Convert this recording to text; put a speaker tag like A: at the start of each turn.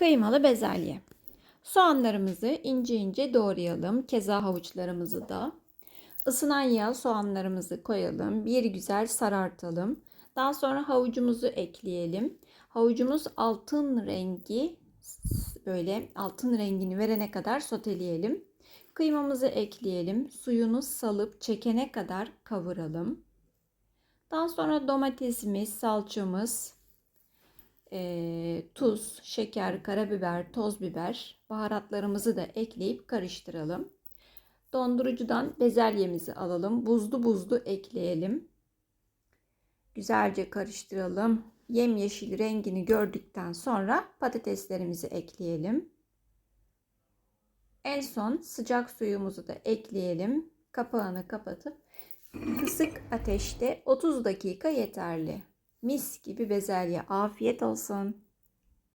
A: Kıymalı bezelye. Soğanlarımızı ince ince doğrayalım. Keza havuçlarımızı da. Isınan yağa soğanlarımızı koyalım. Bir güzel sarartalım. Daha sonra havucumuzu ekleyelim. Havucumuz altın rengi böyle altın rengini verene kadar soteleyelim. Kıymamızı ekleyelim. Suyunu salıp çekene kadar kavuralım. Daha sonra domatesimiz, salçamız, e, tuz, şeker, karabiber, toz biber, baharatlarımızı da ekleyip karıştıralım. Dondurucudan bezelyemizi alalım. Buzlu buzlu ekleyelim. Güzelce karıştıralım. Yemyeşil rengini gördükten sonra patateslerimizi ekleyelim. En son sıcak suyumuzu da ekleyelim. Kapağını kapatıp kısık ateşte 30 dakika yeterli. Mis gibi bezelye. Afiyet olsun.